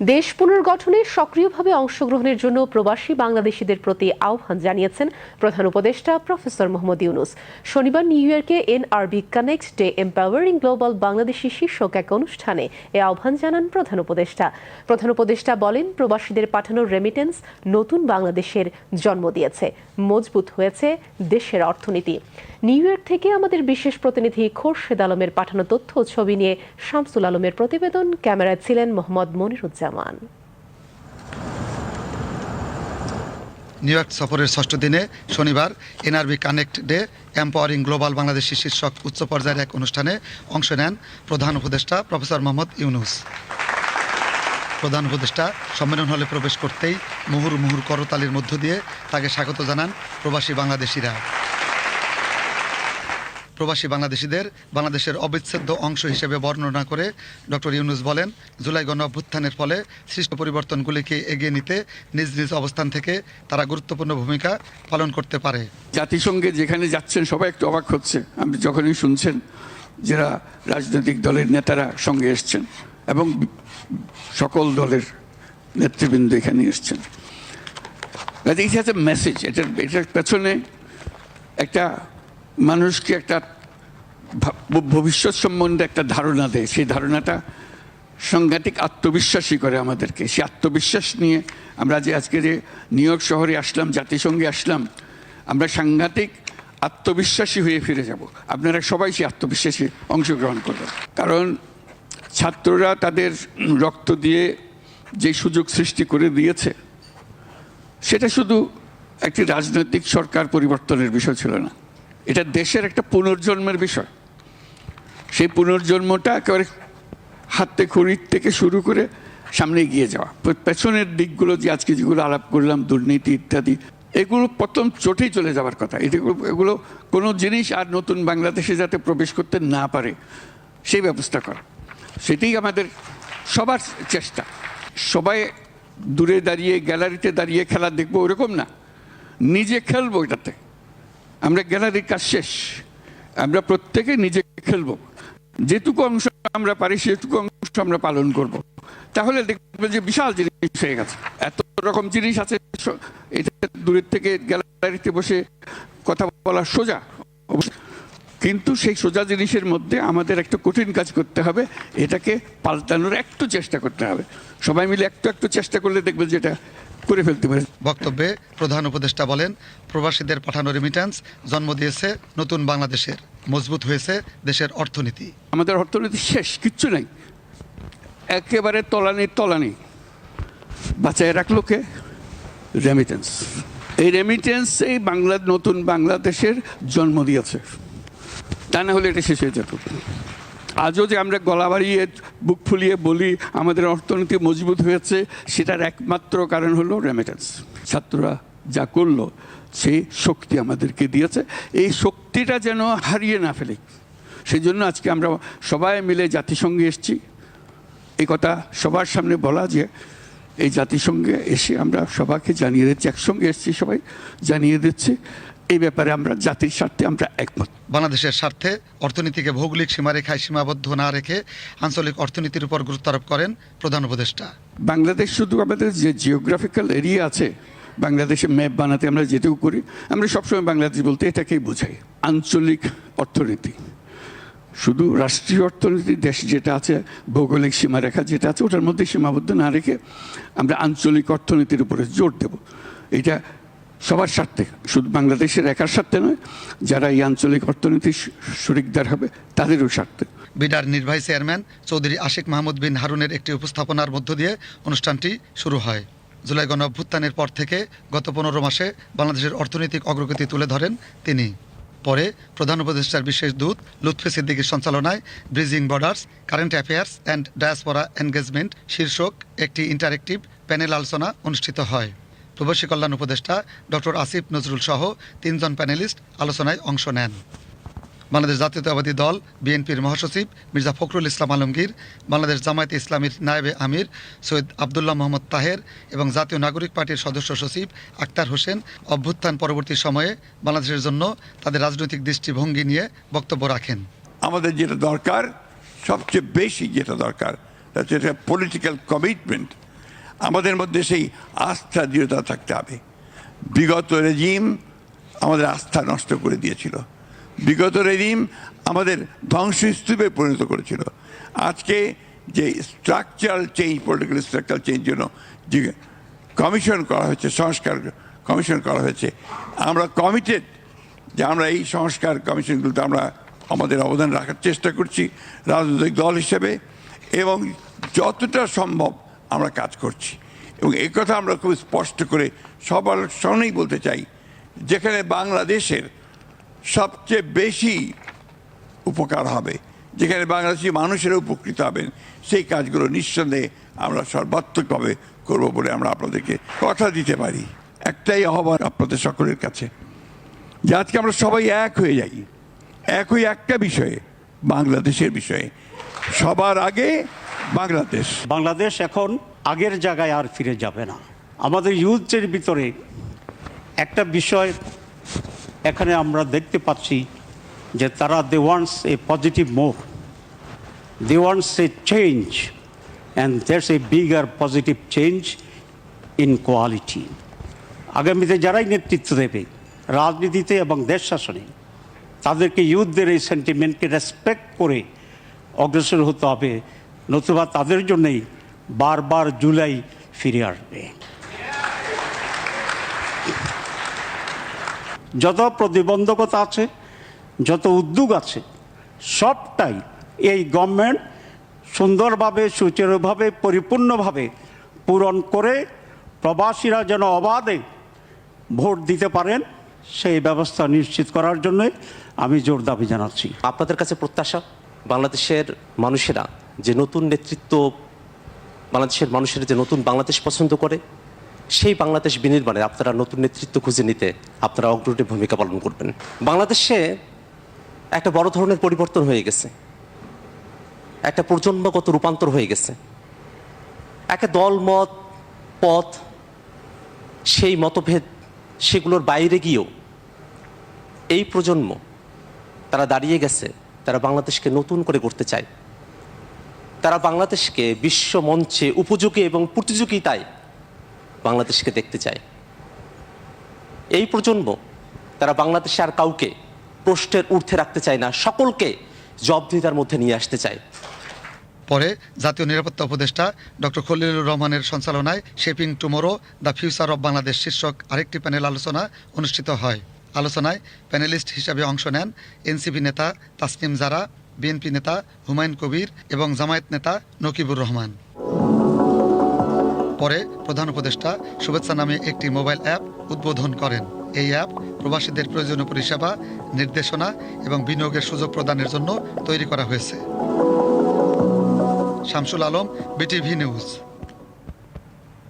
দেশ পুনর্গঠনে সক্রিয়ভাবে অংশগ্রহণের জন্য প্রবাসী বাংলাদেশিদের প্রতি আহ্বান জানিয়েছেন প্রধান উপদেষ্টা প্রফেসর মোহাম্মদ ইউনুস। শনিবার নিউ ইয়র্কে NRB connect day empowering global Bangladeshi শীর্ষক এক অনুষ্ঠানে এ আহ্বান জানান প্রধান উপদেষ্টা। প্রধান উপদেষ্টা বলেন, প্রবাসীদের পাঠানো রেমিটেন্স নতুন বাংলাদেশের জন্ম দিয়েছে, মজবুত হয়েছে দেশের অর্থনীতি। নিউ ইয়র্ক থেকে আমাদের বিশেষ প্রতিনিধি খোরশেদ আলমের পাঠানো তথ্য ছবি নিয়ে শামসুল আলমের প্রতিবেদন। ক্যামেরায় ছিলেন মোহাম্মদ মনিরুজ্জামান। নিউ ইয়র্ক সফরের ষষ্ঠ দিনে শনিবার NRB connect day empowering global Bangladeshi শীর্ষক উচ্চ পর্যায়ের এক অনুষ্ঠানে অংশ নেন প্রধান উপদেষ্টা প্রফেসর মোহাম্মদ ইউনুস। প্রধান উপদেষ্টা সম্মেলন হলে প্রবেশ করতেই মুহুর মুহুর করতালির মধ্য দিয়ে তাকে স্বাগত জানান প্রবাসী বাংলাদেশিরা। প্রবাসী বাংলাদেশিদের বাংলাদেশের অবিচ্ছেদ্য অংশ হিসেবে বর্ণনা করে ডক্টর ইউনুস বলেন, জুলাই গণ অভ্যুত্থানের ফলে সৃষ্ট পরিবর্তনগুলিকে এগিয়ে নিতে নিজ নিজ অবস্থান থেকে তারা গুরুত্বপূর্ণ ভূমিকা পালন করতে পারে। জাতিসংঘে যেখানে যাচ্ছেন, সবাই একটু অবাক হচ্ছে। আপনি যখনই শুনছেন যারা রাজনৈতিক দলের নেতারা সঙ্গে এসছেন এবং সকল দলের নেতৃবৃন্দ এখানে এসছেন। হচ্ছে মেসেজ এটার এটার পেছনে একটা মানুষকে একটা ভবিষ্যৎ সম্বন্ধে একটা ধারণা দেয়। সেই ধারণাটা সাংঘাতিক আত্মবিশ্বাসী করে আমাদেরকে। সেই আত্মবিশ্বাস নিয়ে আমরা যে আজকে যে নিউ ইয়র্ক শহরে আসলাম, জাতিসংঘে আসলাম, আমরা সাংঘাতিক আত্মবিশ্বাসী হয়ে ফিরে যাব। আপনারা সবাই সেই আত্মবিশ্বাসী অংশগ্রহণ করবেন কারণ ছাত্ররা তাদের রক্ত দিয়ে যে সুযোগ সৃষ্টি করে দিয়েছে, সেটা শুধু একটি রাজনৈতিক সরকার পরিবর্তনের বিষয় ছিল না। এটা দেশের একটা পুনর্জন্মের বিষয়। সেই পুনর্জন্মটা একেবারে হাতে খড়ির থেকে শুরু করে সামনে এগিয়ে যাওয়া। পেছনের দিকগুলো যে আজকে যেগুলো আলাপ করলাম, দুর্নীতি ইত্যাদি, এগুলো প্রথম চোটেই চলে যাওয়ার কথা। এগুলো এগুলো কোনো জিনিস আর নতুন বাংলাদেশে যাতে প্রবেশ করতে না পারে, সেই ব্যবস্থা করা। সেটাই আমাদের সবার চেষ্টা। সবাই দূরে দাঁড়িয়ে, গ্যালারিতে দাঁড়িয়ে খেলা দেখব ওরকম না। নিজে খেলব এটাতে। আমরা গ্যালারির কাজ শেষ। আমরা প্রত্যেকে নিজে খেলব। যেটুকু অংশ আমরা পারি, সেটুকু অংশ আমরা পালন করব। তাহলে দেখবে যে বিশাল জিনিস হয়ে গেছে। এত রকম জিনিস আছে এটা দূরের থেকে গ্যালারিতে বসে কথা বলা সোজা। কিন্তু সেই সোজা জিনিসের মধ্যে আমাদের একটা কঠিন কাজ করতে হবে। এটাকে পাল্টানোর একটু চেষ্টা করতে হবে। সবাই মিলে একটু একটু চেষ্টা করলে দেখবে যে এটা করে ফেলতে পারে। বক্তব্যে প্রধান উপদেষ্টা বলেন প্রবাসীদের পাঠানো রেমিট্যান্স জন্ম দিয়েছে নতুন বাংলাদেশের মজবুত হয়েছে দেশের অর্থনীতি। আমাদের অর্থনীতি শেষ কিচ্ছু নাই। একেবারে তলানি তলানি। বাঁচায় রাখল কে? রেমিটেন্স এই রেমিটেন্স এই বাংলা নতুন বাংলাদেশের জন্ম দিয়েছে। তা না হলে এটা শেষ হয়ে যেত। আজও যে আমরা গলা বাড়িয়ে, বুক ফুলিয়ে বলি, আমাদের অর্থনীতি মজবুত হয়েছে, সেটার একমাত্র কারণ হলো রেমিটেন্স ছাত্ররা যা করল সেই শক্তি আমাদেরকে দিয়েছে। এই শক্তিটা যেন হারিয়ে না ফেলে। সেই জন্য আজকে আমরা সবাই মিলে জাতিসংঘে এসেছি। এই কথা সবার সামনে বলা যে, এই জাতিসংঘে এসে আমরা সবাইকে জানিয়ে দিচ্ছি, একসঙ্গে এসেছি সবাই, জানিয়ে দিচ্ছি। এই ব্যাপারে আমরা জাতির স্বার্থে আমরা একমত। বাংলাদেশের স্বার্থে অর্থনীতিকে ভৌগোলিক সীমারেখায় সীমাবদ্ধ না রেখে আঞ্চলিক অর্থনীতির উপর গুরুত্ব আরোপ করেন প্রধান উপদেষ্টা। বাংলাদেশ শুধু আমাদের যে জিওগ্রাফিক্যাল এরিয়া আছে বাংলাদেশে ম্যাপ বানাতে আমরা যেটুকু করি আমরা সবসময় বাংলাদেশ বলতে এটাকেই বোঝাই আঞ্চলিক অর্থনীতি। শুধু রাষ্ট্রীয় অর্থনীতি দেশ যেটা আছে ভৌগোলিক সীমারেখা যেটা আছে ওটার মধ্যে সীমাবদ্ধ না রেখে আমরা আঞ্চলিক অর্থনীতির উপরে জোর দেব। এটা সবার স্বার্থে। শুধু বাংলাদেশের একার স্বার্থে নয়, যারা এই আঞ্চলিক অর্থনীতির শরিকদার হবে, তাদেরও স্বার্থে। বিডার নির্বাহী চেয়ারম্যান চৌধুরী আশিক মাহমুদ বিন হারুনের একটি উপস্থাপনার মধ্য দিয়ে অনুষ্ঠানটি শুরু হয়। জুলাই গণ অভ্যুত্থানের পর থেকে গত পনেরো মাসে বাংলাদেশের অর্থনৈতিক অগ্রগতি তুলে ধরেন তিনি। পরে প্রধান উপদেষ্টার বিশেষ দূত লুৎফে সিদ্দিকীর সঞ্চালনায় bridging borders, current affairs and diaspora engagement শীর্ষক একটি ইন্টারেক্টিভ প্যানেল আলোচনা অনুষ্ঠিত হয়। প্রবাসী কল্যাণ উপদেষ্টা ডক্টর আসিফ নজরুল সহ তিনজন প্যানেলিস্ট আলোচনায় অংশ নেন। বাংলাদেশ জাতীয়তাবাদী দল, বিএনপির মহাসচিব মির্জা ফখরুল ইসলাম আলমগীর, বাংলাদেশ জামায়াতে ইসলামীর নায়েবে আমির সৈয়দ আবদুল্লাহ মোহাম্মদ তাহের এবং জাতীয় নাগরিক পার্টির সদস্য সচিব আক্তার হোসেন অভ্যুত্থান পরবর্তী সময়ে বাংলাদেশের জন্য তাদের রাজনৈতিক দৃষ্টিভঙ্গি নিয়ে বক্তব্য রাখেন। আমাদের যেটা দরকার, সবচেয়ে বেশি যেটা দরকার political commitment আমাদের মধ্যে সেই আস্থা দৃঢ়তা থাকতে হবে। বিগত রেজিম আমাদের আস্থা নষ্ট করে দিয়েছিল। বিগত রেজিম আমাদের ধ্বংসস্তূপে পরিণত করেছিল। আজকে যে structural change political structural change জন্য যে কমিশন করা হয়েছে, সংস্কার কমিশন করা হয়েছে, আমরা কমিটেড যে আমরা এই সংস্কার কমিশনগুলোতে আমরা আমাদের অবদান রাখার চেষ্টা করছি রাজনৈতিক দল হিসেবে এবং যতটা সম্ভব আমরা কাজ করছি। এবং এই কথা আমরা খুব স্পষ্ট করে সবার সামনেই বলতে চাই, যেখানে বাংলাদেশের সবচেয়ে বেশি উপকার হবে, যেখানে বাংলাদেশি মানুষেরা উপকৃত হবেন, সেই কাজগুলো নিঃসন্দেহে আমরা সর্বাত্মকভাবে করব বলে আমরা আপনাদেরকে কথা দিতে পারি। একটাই আহ্বান আপনাদের সকলের কাছে, যে আজকে আমরা সবাই এক হয়ে যাই। এক হয়ে একটা বিষয়ে, বাংলাদেশের বিষয়ে। সবার আগে বাংলাদেশ। বাংলাদেশ এখন আগের জায়গায় আর ফিরে যাবে না। আমাদের ইউথের ভিতরে একটা বিষয় এখানে আমরা দেখতে পাচ্ছি যে তারা they wants a positive move they wants a change and there's a bigger positive change in quality আগামীতে যারাই নেতৃত্ব দেবে, রাজনীতিতে এবং দেশ শাসনে, তাদেরকে ইউথদের এই সেন্টিমেন্টকে রেসপেক্ট করে অগ্রসর হতে হবে। নতুবা তাদের জন্যই বারবার জুলাই ফিরে আসবে। যত প্রতিবন্ধকতা আছে, যত উদ্যোগ আছে, সবটাই এই গভর্নমেন্ট সুন্দরভাবে, সুচারুভাবে, পরিপূর্ণভাবে পূরণ করে প্রবাসীরা যেন অবাধে ভোট দিতে পারেন, সেই ব্যবস্থা নিশ্চিত করার জন্য আমি জোর দাবি জানাচ্ছি। আপনাদের কাছে প্রত্যাশা? বাংলাদেশের মানুষেরা যে নতুন নেতৃত্ব বাংলাদেশের মানুষেরা যে নতুন বাংলাদেশ পছন্দ করে, সেই বাংলাদেশ বিনির্মাণে আপনারা নতুন নেতৃত্ব খুঁজে নিতে আপনারা অগ্রণী ভূমিকা পালন করবেন। বাংলাদেশে একটা বড় ধরনের পরিবর্তন হয়ে গেছে। একটা প্রজন্মগত রূপান্তর হয়ে গেছে। একটা দল, মত, পথ, সেই মতভেদ, সেগুলোর বাইরে গিয়েও এই প্রজন্ম তারা দাঁড়িয়ে গেছে, তারা বাংলাদেশকে নতুন করে করতে চায়। তারা বাংলাদেশকে বিশ্ব মঞ্চে উপযোগী এবং প্রতিযোগিতায় বাংলাদেশকে দেখতে চায়। এই প্রজন্ম, তারা বাংলাদেশে আর কাউকে প্রশ্নের ঊর্ধ্বে রাখতে চায় না, সকলকে জবাবদিহিতার মধ্যে নিয়ে আসতে চায়। পরে জাতীয় নিরাপত্তা উপদেষ্টা ডক্টর খলিলুর রহমানের সঞ্চালনায় shaping tomorrow, the future of Bangladesh শীর্ষক আরেকটি প্যানেল আলোচনা অনুষ্ঠিত হয়। আলোচনায় প্যানেলিস্ট হিসাবে অংশ নেন এনসিপি নেতা তাসনিম জারা বিএনপি নেতা হুমায়ুন কবির এবং জামায়াত নেতা নকিবুর রহমান। পরে প্রধান উপদেষ্টা শুভেচ্ছা নামে একটি মোবাইল অ্যাপ উদ্বোধন করেন। এই অ্যাপ প্রবাসীদের প্রয়োজনীয় পরিষেবা, নির্দেশনা এবং বিনিয়োগের সুযোগ প্রদানের জন্য তৈরি করা হয়েছে। Shamsul Alam, BTV news.